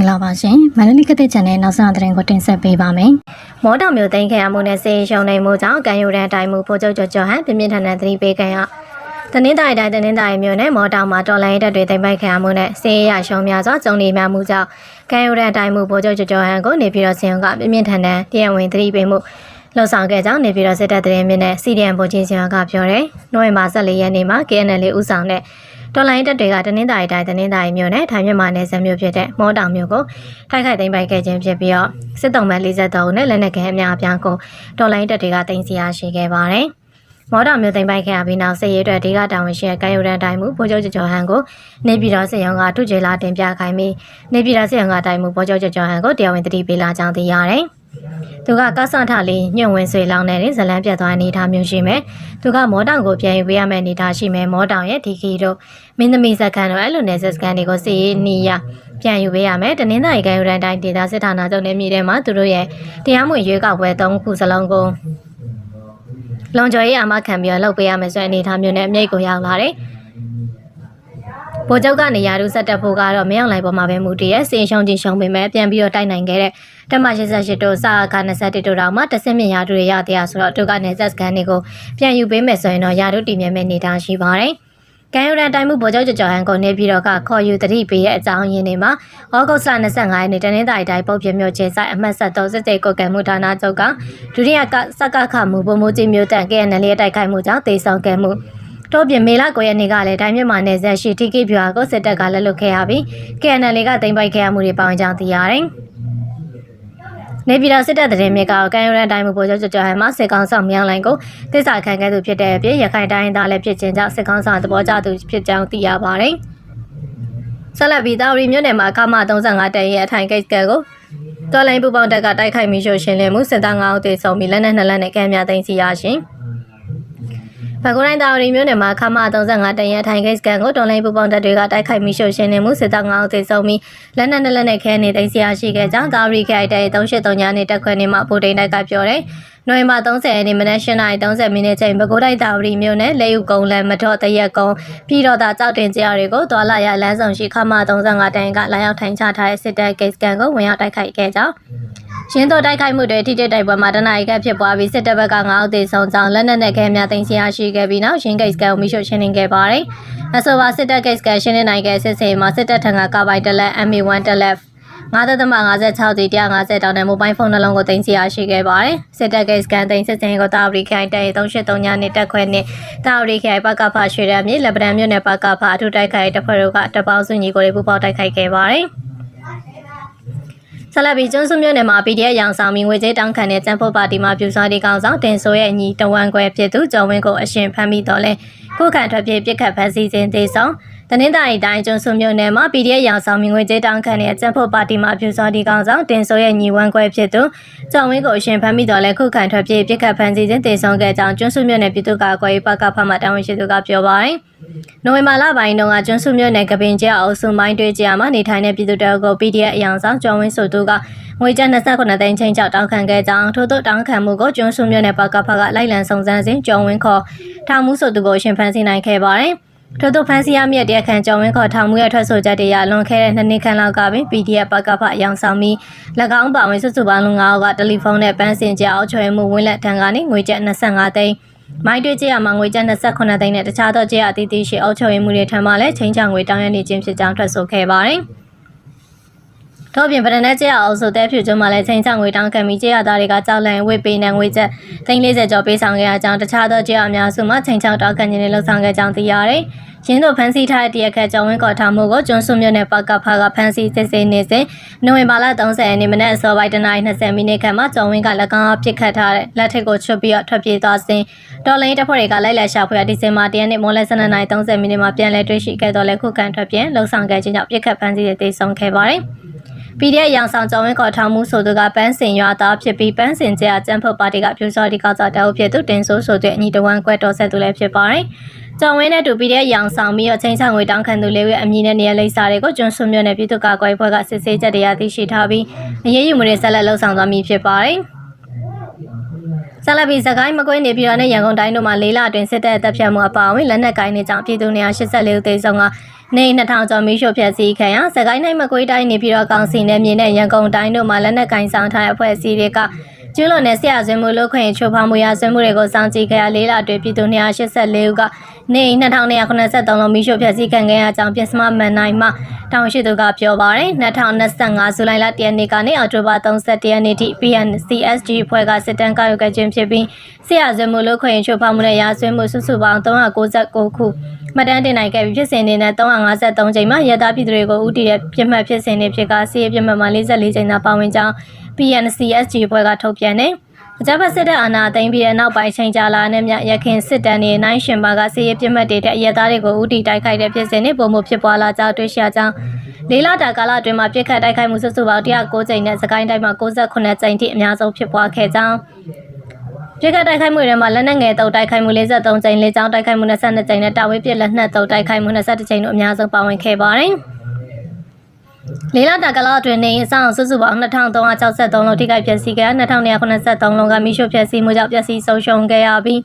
င်္ဂလာပါရှင်မန္တလေးကတဲ့ channel နောက်ဆုံးသတင်းကိုတင်ဆက်ပေးပါမယ်မော်တောင်မြို့သိမ်းခံရမှုနဲ့စေရှုံနေမှုကြောင့်ကံယူရန်တိုင်းမှုဖိုးချုပ်ကျော်ကျော်ဟန်ပြင်းပြင်းထန်ထန်သတိပေးခံရတနင်္သာရီတိုင်းတနင်္သာရီမြို့နယ်မော်တောင်မှာတော်လိုင်းတပ်တွေသိမ်းပိုက်ခံရမှုနဲ့စေရရှုံများစွာကျုံနေများမှုကြောင့်ကံယူရန်တိုင်းမှုဖိုးချုပ်ကျော်ကျော်ဟန်ကိုနေပြည်တော်စီရင်ကပြင်းပြင်းထန်ထန်တရားဝင်သတိပေးမှုလှုပ်ဆောင်ခဲ့ကြောင်းနေပြည်တော်စစ်တပ်သတင်းမြင့်နဲ့စီဒီအမ်ဗိုလ်ကြီးစီရင်ကပြောတယ်။နိုဝင်ဘာ14ရက်နေ့မှာ KNL ဦးဆောင်တဲ့ တော်လိုင်းတပ်တွေကတနင်္သာရီတိုင်းတနင်္သာရီမြို့နဲ့ထိုင်းမြန်မာနယ်စပ်မြို့ဖြစ်တဲ့မော်တောင်မြို့ကိုထိုက်ခိုက်သိမ်းပိုက်ခဲ့ခြင်းဖြစ်ပြီးတော့စစ်တုံးမဲ့43ဦးနဲ့လက်နက်ခဲအများအပြားကိုတော်လိုင်းတပ်တွေကတင်စီရရှိခဲ့ပါတယ်။မော်တောင်မြို့သိမ်းပိုက်ခဲ့ရပြီးနောက်စစ်ရေးအတွက်ဒေသတာဝန်ရှိတဲ့ကာယုဒန်တိုင်းမှုဗိုလ်ချုပ်ကျော်ဟန်ကိုနေပြည်တော်စစ်ရုံးကထုချေလာတင်ပြခိုင်းပြီးနေပြည်တော်စစ်ရုံးကတိုင်းမှုဗိုလ်ချုပ်ကျော်ဟန်ကိုတရားဝင်တတိပေးလာကြောင်းသိရတယ်။ သူကကဆန်ထလေးညွန့်ဝင်ဆွေလောင်းနေတဲ့ဇလန်းပြတ်သွားအနေထားမျိုးရှိမယ်။သူကမောတောင်ကိုပြန်ယူပေးရမယ့်အနေထားရှိမယ်။မောတောင်ရဲ့ဒီခီတို့မင်းသမီးစကန်တို့အဲ့လိုနယ်ဆက်စကန်တွေကိုစီရေးနီးရပြန်ယူပေးရမယ်။တနင်္သာရီကယူရန်တိုင်းဒေသစစ်ဌာနချုပ်နေမြေထဲမှာသူတို့ရဲ့တရားမဝင်ရွေးကောက်ပွဲ၃ခုစလုံးကိုလုံခြုံရေးအာမခံပြီးတော့လုပ်ပေးရမယ်ဆိုတဲ့အနေထားမျိုးနဲ့အမြိတ်ကိုရောက်လာတယ်။ဗိုလ်ချုပ်ကနေရာထူးဆက်တက်ဖို့ကတော့မရောက်လိုက်ပေါ်မှာပဲမူတည်ရဲ့စင်ရှုံးချင်းရှုံးပေမဲ့ပြန်ပြီးတော့တိုက်နိုင်ခဲ့တဲ့ တက်မ88တို့စာအခါ21တို့တောင်မှတဆင့်မြင့်ရာထူးတွေရတဲ့ဆိုတော့သူကနေဆက်စကန်တွေကိုပြန်ယူပေးမယ်ဆိုရင်တော့ရာထူးတည်မြဲမဲ့နေတာရှိပါတယ်။ကံယူရန်တိုင်းမှုဗိုလ်ချုပ်ကျော်ဟန်ကိုနေပြည်တော်ကခေါ်ယူတတိပေးတဲ့အကြောင်းရင်းတွေမှာဩဂုတ်လ25ရက်နေ့တနင်္သာရီတိုင်းပုတ်ပြမြို့ချင်းဆိုင်အမှတ်73စစ်တေကိုကံမှုဌာနချုပ်ကဒုတိယကစကခမှုပုံမှုကြီးမျိုးတန် KNL ရဲ့တိုက်ခိုက်မှုကြောင့်တေဆောင်ခဲ့မှုတော့ပြင်မေလ9ရက်နေ့ကလည်းတိုင်းမြန်မာနယ်စပ်ရှိ TK ပြွာကိုစစ်တပ်ကလက်လွတ်ခဲ့ရပြီး KNL ကတင်ပိုက်ခဲ့ရမှုတွေပေါင်းကြောင်းသိရတယ်။ နေပြည်တော်စစ်တပ်သတင်းမြစ်ကကံရန်တိုင်းမှုပေါ်ချုပ်ကျော်ဟန်မှာစစ်ကောင်ဆောင်မြောင်းလိုင်းကိုတစ္ဆာခံခဲ့သူဖြစ်တဲ့အပြင်ရခိုင်တိုင်းသားလည်းဖြစ်ခြင်းကြောင့်စစ်ကောင်ဆောင်သဘောကျသူဖြစ်ကြောင်းသိရပါတယ်။ဆက်လက်ပြီးတာရီမြို့နယ်မှာအခမ35တန်ရဲ့အထိုင်ကိစ္စကိုတော်လိုင်းပူပေါင်းတက်ကတိုက်ခိုက်ပြီးရှုရှင်းလင်းမှုစစ်သား9ဦးသေဆုံးပြီးလက်နက်2လက်နဲ့ကံများသိမ်းဆီးရရှင်။ ဘကုတိုင်းတာဝရီမြို့နယ်မှာခမ35တန်ရထိုင်ဂိတ်စကန်ကိုတော်လိုင်းပူပေါင်းတပ်တွေကတိုက်ခိုက်မိရှုရှင်းနေမှုစစ်သား9ဦးသေဆုံးပြီးလက်နက်နဲ့လက်နက်ခဲနေသိမ်းဆရာရှိခဲ့ကြောင်းတာဝရီခိုင်တဲ383ညနေတက်ခွဲနေမှာဗိုလ်တိန်တိုက်ကပြောတယ်။နိုဝင်ဘာ30ရက်နေ့မနက်8:30မိနစ်ချိန်ပဲခူးတိုင်းတာဝရီမြို့နယ်လေယူကုန်းလမ်းမတော်တရက်ကုန်းပြည်တော်သာကြောက်တင်ကြားတွေကိုသွာလာရလမ်းဆောင်ရှိခမ35တန်ကလာရောက်ထိုင်ချထားတဲ့စစ်တပ်ဂိတ်စကန်ကိုဝင်ရောက်တိုက်ခိုက်ခဲ့ကြောင်း ရင်းတော်တိုက်ခိုက်မှုတွေထိတိတိုက်ပွဲမှာတနအီကဖြစ်ပွားပြီးစစ်တပ်ဘက်က9ဦးသေဆုံးကြောင်းလက်နက်နဲ့ခဲများတင်စီရရှိခဲ့ပြီးနောက်ရင်းဂိတ်စကန်ကိုမိရှုရှင်းလင်းခဲ့ပါတယ်။အဆိုပါစစ်တပ်ဂိတ်စကန်ရှင်းလင်းနိုင်ခဲ့စစ်စေးမှာစစ်တပ်ထံကကာဘိုက်တလက် MA1 တလက်9.56တီ150တောင်းတဲ့မိုဘိုင်းဖုန်းနှလုံးကိုတင်စီရရှိခဲ့ပါတယ်။စစ်တပ်ဂိတ်စကန်တင်စစ်စင်ကိုတာဝရီခိုင်တဲ383ညနေတက်ခွဲနဲ့တာဝရီခိုင်ပကဖရွှေရမြေလက်ပံမြို့နယ်ပကဖအထူးတိုက်ခိုက်တပ်ဖွဲ့တို့ကတပေါင်းစုညီကိုတွေပူးပေါင်းတိုက်ခိုက်ခဲ့ပါတယ်။ ဆက်လက်ပြီးကျွန်းစုမြို့နယ်မှာ PDF ရောင်ဆောင်ပြီးငွေကြေးတောင်းခံတဲ့ကျန်းဖို့ပါတီမှပြူစောတိကောင်ဆောင်တင်ဆိုရဲ့ညီတဝမ်ခွဲဖြစ်သူကျော်ဝင်းကိုအရှင်ဖမ်းမိတော့လဲခုခံထွက်ပြေးပြစ်ခတ်ဖမ်းဆီးခြင်းတေဆောင်တနင်္သာရီတိုင်းကျွန်းစုမြို့နယ်မှာ PDF ရောင်ဆောင်ပြီးငွေကြေးတောင်းခံတဲ့ကျန်းဖို့ပါတီမှပြူစောတိကောင်ဆောင်တင်ဆိုရဲ့ညီဝမ်ခွဲဖြစ်သူကျော်ဝင်းကိုအရှင်ဖမ်းမိတော့လဲခုခံထွက်ပြေးပြစ်ခတ်ဖမ်းဆီးခြင်းတေဆောင်ခဲ့ကြောင်းကျွန်းစုမြို့နယ်ပြည်သူ့ကာကွယ်ရေးပကဖမှတာဝန်ရှိသူကပြောပါတယ် နိုဝင်ဘာလပိုင်းတုန်းကကျွန်းစုမြို့နယ်ကပင်ကျအုပ်စုမိုင်းတွေးကျမှာနေထိုင်တဲ့ပြည်သူတအုပ်ကို PDF အယောင်ဆောင်ကျော်ဝင်းဆိုသူကငွေကျပ်29သိန်းချင်းချောက်တောင်းခံခဲ့ကြောင်းထို့သောတောင်းခံမှုကိုကျွန်းစုမြို့နယ်ပကဖကလိုက်လံစုံစမ်းစဉ်ကျော်ဝင်းခေါ်ထောင်မှုဆိုသူကိုရှင်ဖန်စီနိုင်ခဲ့ပါတယ်။ထို့သောဖန်စီရမြက်တဲ့အခန့်ကျော်ဝင်းခေါ်ထောင်မှုရဲ့ထွက်ဆိုချက်တွေရလွန်ခဲ့တဲ့နှစ်နှစ်ခန့်လောက်ကပင် PDF ပကဖအယောင်ဆောင်ပြီး၎င်းပါဝင်စုစုပေါင်းလူ9ဦးကတယ်လီဖုန်းနဲ့ပန်းစင်ကြအောက်ချွေမှုဝင်းလက်ထံကနေငွေကျပ်25သိန်း မိုင်းတွေ့ကြရမှာငွေကျပ်28သိန်းနဲ့တခြားသောကြရအသီးသီးရှိအောက်ချွေမှုတွေထံမှလည်းချင်းချောင်ငွေတောင်းရနေခြင်းဖြစ်ကြောင်းထွက်ဆိုခဲ့ပါတယ်။ တော့ပြင်ဗရဏက်ကျရအောင်ဆိုတဲ့ဖြူကျွန်းမှာလည်းချင်းချောင်ငွေတောင်းခံပြီးကျရသားတွေကကြောက်လန့်ဝစ်ပေးနေငွေကျပ်340ကျော်ပေးဆောင်ခဲ့ရကြောင်းတခြားသောကျရအများစုမှချင်းချောင်တောင်းခံခြင်းတွေလှုပ်ဆောင်ခဲ့ကြောင်းသိရတယ်။ရင်းတို့ဖန်စီထားတဲ့တရက်ခက်ကျော်ဝင်းကော်ထားမှုကိုကျွန်းစုမြို့နယ်ပကဖာကဖန်စီစစ်ဆေးနေစဉ်နိုဝင်ဘာလ30ရက်နေ့မနက်အစောပိုင်းတနာရီ20မိနစ်ခန့်မှာကျော်ဝင်းက၎င်းအပစ်ခတ်ထားတဲ့လက်ထက်ကိုချွတ်ပြီးတော့ထွက်ပြေးသွားစဉ်တော်လိုင်းတပ်ဖွဲ့တွေကလိုက်လံရှာဖွေရဒီဇင်ဘာ10ရက်နေ့မိုးလယ်12နာရီ30မိနစ်မှာပြန်လည်တွေ့ရှိခဲ့တော့လဲခုခံထွက်ပြေးလှုပ်ဆောင်ခဲ့ခြင်းကြောင့်ပြစ်ခတ်ဖန်စီတွေတိတ်ဆုံးခဲ့ပါတယ်။ PDF ရောင်ဆောင်ကျော်ဝင်းခေါ်ထောင်မှုဆိုသူကပန်းစင်ရွာသားဖြစ်ပြီးပန်းစင်ကျအကျန်းဖုတ်ပါတီကပြူစော်ဒီကောက်စားတောက်ဖြစ်သူတင်ဆိုးဆိုတဲ့အညီတဝမ်းကွက်တော်ဆက်သူလည်းဖြစ်ပါတယ်။ကျော်ဝင်းနဲ့တူ PDF ရောင်ဆောင်ပြီးတော့ချင်းချငွေတောင်းခံသူလေးရဲ့အမည်နဲ့နေရာလိပ်စာတွေကိုကျွန်းဆွမြို့နယ်ပြည်သူ့ကာကွယ်ဖွဲ့ကစစ်ဆေးချက်တရားသိရှိထားပြီးအရေးယူမှုတွေဆက်လက်လှုပ်ဆောင်သွားမည်ဖြစ်ပါတယ်။ ဆလဘီစကိုင်းမကွေးနေပြည်တော်နဲ့ရန်ကုန်တိုင်းတို့မှာလေးလအတွင်းစစ်တပ်တပ်ဖြတ်မှုအပါအဝင်လက်နက်ကိုင်းတွေကြောင့်ပြည်သူ184ဦးသေဆုံးကနေ2000ကျော်မိရှုဖျက်ဆီးခံရစကိုင်းတိုင်းမကွေးတိုင်းနေပြည်တော်ကောင်စီနယ်မြေနဲ့ရန်ကုန်တိုင်းတို့မှာလက်နက်ကိုင်းဆောင်ထားတဲ့အဖွဲ့အစည်းတွေက ကျူးလွန်တဲ့ဆရာဆွေးမှုလို့ခွင့်ချိုးဖောက်မှုရဆွေးမှုတွေကိုစောင့်ကြည့်ခဲ့ရလေးလအတွင်းပြည်သူ184ဦးကနေ2283လုံးမိရှုဖျက်ဆီးခံခဲ့ရကြောင်းပြင်စမမန်နိုင်မှတောင်ရှိသူကပြောပါတယ်2025ဇူလိုင်လ10ရက်နေ့ကနေအောက်တိုဘာ31ရက်နေ့ထိ PNCSG ဖွဲ့ကစစ်တမ်းကောက်ယူခဲ့ခြင်းဖြစ်ပြီးဆရာဆွေးမှုလို့ခွင့်ချိုးဖောက်မှုနဲ့ရာဆွေးမှုစုစုပေါင်း396ခုမှတ်တမ်းတင်နိုင်ခဲ့ပြီးဖြစ်စဉ်တွေနဲ့353ချိန်မှာရတာပြည်သူတွေကိုဥတီတဲ့ပြစ်မှတ်ဖြစ်စဉ်တွေဖြစ်ကစီးရပြစ်မှတ်မှာ44ချိန်သာပါဝင်ကြောင်း PNCSG ဖွဲ့ကထုတ်ပြန်တယ်အကြမ်းဖက်စစ်တပ်အာဏာသိမ်းပြီးတဲ့နောက်ပိုင်းချိန်ကြာလာတဲ့မြရခင်စစ်တမ်းတွေနိုင်ရှင်ပါကစီးရပြစ်မှတ်တွေတဲ့အရက်သားတွေကိုဥတီတိုက်ခိုက်တဲ့ဖြစ်စဉ်တွေပုံမှုဖြစ်ပွားလာကြောင်းတွေ့ရှိရကြောင်းလေးလာတာကာလအတွင်းမှာပြစ်ခတ်တိုက်ခိုက်မှုစုစုပေါင်း109ကြိမ်နဲ့စကိုင်းတိုင်းမှာ68ကြိမ်ထိအများဆုံးဖြစ်ပွားခဲ့ကြောင်းပြစ်ခတ်တိုက်ခိုက်မှုတွေမှာလက်နက်ငယ်တုပ်တိုက်ခိုက်မှု53ကြိမ်လေးချောင်းတိုက်ခိုက်မှု22ကြိမ်နဲ့တာဝေးပြစ်လက်နက်တုပ်တိုက်ခိုက်မှု22ကြိမ်တို့အများဆုံးပါဝင်ခဲ့ပါတယ်။ လေးလတာကလာအတွင်းနေအဆောင်စုစုပေါင်း2363လုံးထိခိုက်ပျက်စီးခဲ့2283လုံးကမိရှုပျက်စီးမှုကြောင့်ပျက်စီးဆုံးရှုံးခဲ့ရပြီး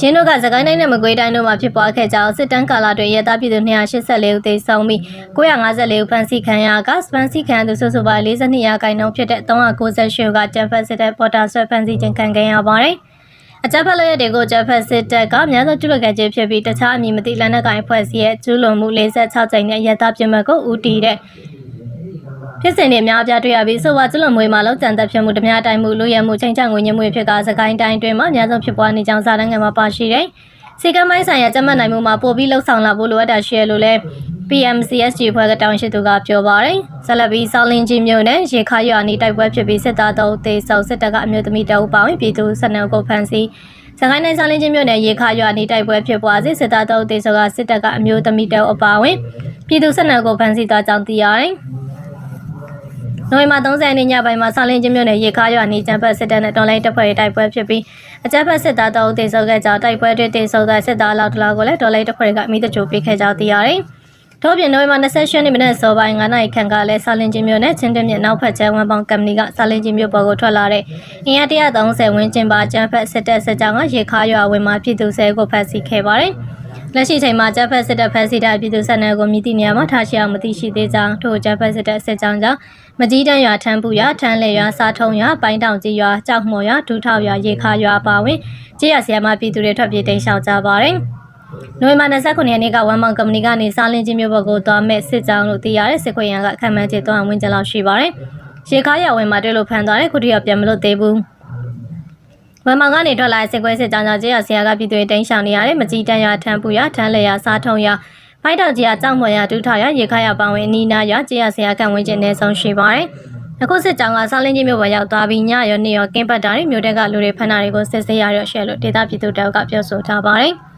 ရင်းတို့ကစကိုင်းတိုင်းနဲ့မကွေးတိုင်းတို့မှာဖြစ်ပွားခဲ့ကြောင်းစစ်တမ်းကာလတွင်ရဲသားပြည်သူ284ဦးသေဆုံးပြီး954ဦးဖမ်းဆီးခံရကစပန်စီခံသူစုစုပေါင်း42ရာခိုင်နှုန်းဖြစ်တဲ့398ဦးကတမ်ဖက်စစ်တပ်ပေါ်တာဆွဲဖမ်းဆီးခြင်းခံခဲ့ရပါတယ်။အကြမ်းဖက်လုပ်ရက်တွေကိုအကြမ်းဖက်စစ်တပ်ကအများဆုံးကျူးလွန်ခဲ့ခြင်းဖြစ်ပြီးတခြားအမည်မသိလက်နက်ကိုင်အဖွဲ့အစည်းရဲ့ကျူးလွန်မှု46ကြိမ်နဲ့ရတာပြစ်မှတ်ကိုဦးတည်တဲ့ ဖြစ်စဉ်တွေအများအပြားတွေ့ရပြီးဆိုပါကျူးလွန်မှုတွေမှာလောက်ကျန်သက်ဖြစ်မှုဓမြတိုင်းမှုလူရဲမှုချိန်ချငွေညမှုတွေဖြစ်ကစကိုင်းတိုင်းတွင်မှအများဆုံးဖြစ်ပွားနေကြောင်းစာတမ်းငယ်မှာပါရှိတယ်။စီကံမိုင်းဆိုင်ရာကျမတ်နိုင်မှုမှာပို့ပြီးလှုပ်ဆောင်လာဖို့လိုအပ်တာရှိရလို့လဲ PMCSG ဖွဲ့ကတောင်းရှိသူကပြောပါတယ်။ဆလဘီစောင်းလင်းကြီးမြို့နယ်ရေခါရွာနီတိုက်ပွဲဖြစ်ပြီးစစ်သားတော်တေဆောက်စစ်တပ်ကအမျိုးသမီးတအုပ်ပါဝင်ပြည်သူ12ဦးကိုဖမ်းဆီးစကိုင်းတိုင်းစောင်းလင်းကြီးမြို့နယ်ရေခါရွာနီတိုက်ပွဲဖြစ်ပွားစီစစ်သားတော်တေဆောက်ကစစ်တပ်ကအမျိုးသမီးတအုပ်အပါဝင်ပြည်သူ12ဦးကိုဖမ်းဆီးသွားကြောင်းသိရတယ်။ နိုဝင်ဘာ30ရက်နေ့ညပိုင်းမှာဆောင်းလင်းချင်းမြို့နယ်ရေခါရွာနီကျန်းဖက်စစ်တပ်နဲ့တွန်လိုင်းတပ်ဖွဲ့တိုက်ပွဲဖြစ်ပြီးအကြမ်းဖက်စစ်သားတော်တေဆောက်ခဲ့ကြောင်းတိုက်ပွဲတွင်တေဆောက်တဲ့စစ်သားလောက်တလောက်ကိုလည်းတွန်လိုင်းတပ်ဖွဲ့ကအမိတကြိုပေးခဲ့ကြောင်းသိရတယ်။ ထို့ပြင်နိုဝင်ဘာ28ရက်နေ့မနက်စောပိုင်း9နာရီခန့်ကလည်းဆောင်းလင်းချင်းမြို့နယ်ချင်းတွင်းမြစ်နောက်ဖက်ကျဲဝမ်ပေါင်ကမ်ပဏီကဆောင်းလင်းချင်းမြို့ပေါ်ကိုထွက်လာတဲ့အင်အား130ဝန်းကျင်ပါကျန်းဖက်စစ်တပ်စစ်ကြောင်းကရေခါရွာဝင်မှာပြည်သူ10ကိုဖမ်းဆီးခဲ့ပါတယ်။လက်ရှိချိန်မှာဂျပန်စစ်တပ်ဖက်စစ်တပ်ပြည်သူဆက်နယ်ကိုမြည်သည့်နေရာမှာထားရှိအောင်မသိရှိသေးကြောင်းထို့ဂျပန်စစ်တပ်စစ်ကြောင်းကြောင့်မကြီးတန်းရွာထမ်းပူရွာထမ်းလေရွာစားထုံရွာပိုင်းတောင်ကြီးရွာကြောက်မော်ရွာဒူထောက်ရွာရေခါရွာအပါဝင်ကြေးရဆီယမပြည်သူတွေထွက်ပြေးတိမ်းရှောင်ကြပါတယ်။ နိုဝင်ဘာ29ရက်နေ့ကဝမ်မောင်ကုမ္ပဏီကနေစားလင်းချင်းမျိုးဘက်ကိုသွားမဲ့စစ်ကြောင်းလို့သိရတဲ့စစ်ခွေးရန်ကခံမှန်းချက်တော့ဝင်းကျင်လောက်ရှိပါတယ်။ရေခါရွာဝင်မှာတွေ့လို့ဖမ်းသွားတဲ့ခုတည်းကပြန်မလို့သေးဘူး။ဝမ်မောင်ကနေထွက်လာတဲ့စစ်ကွဲစစ်ကြောင်းကြောင့်ကျေးရဆရာကပြည်သူတွေတိမ်းရှောင်နေရတယ်မကြီးတန်းရွာထမ်းပူရွာထမ်းလေရွာစားထုံရွာဖိုက်တောက်ကြီးရွာကြောက်မော်ရွာဒူးထရွာရေခါရွာပောင်ဝင်အနီးနားရွာကျေးရဆရာကံဝင်းကျင်နေဆုံးရှိပါတယ်။အခုစစ်ကြောင်းကဆောင်းလင်းကြီးမြို့ပေါ်ရောက်သွားပြီးညရောနေ့ရောကင်းပတ်တာတွေမြို့တက်ကလူတွေဖမ်းတာတွေကိုစစ်ဆေးရတော့ရှဲလို့ဒေသပြည်သူတအုပ်ကပြောဆိုထားပါတယ်။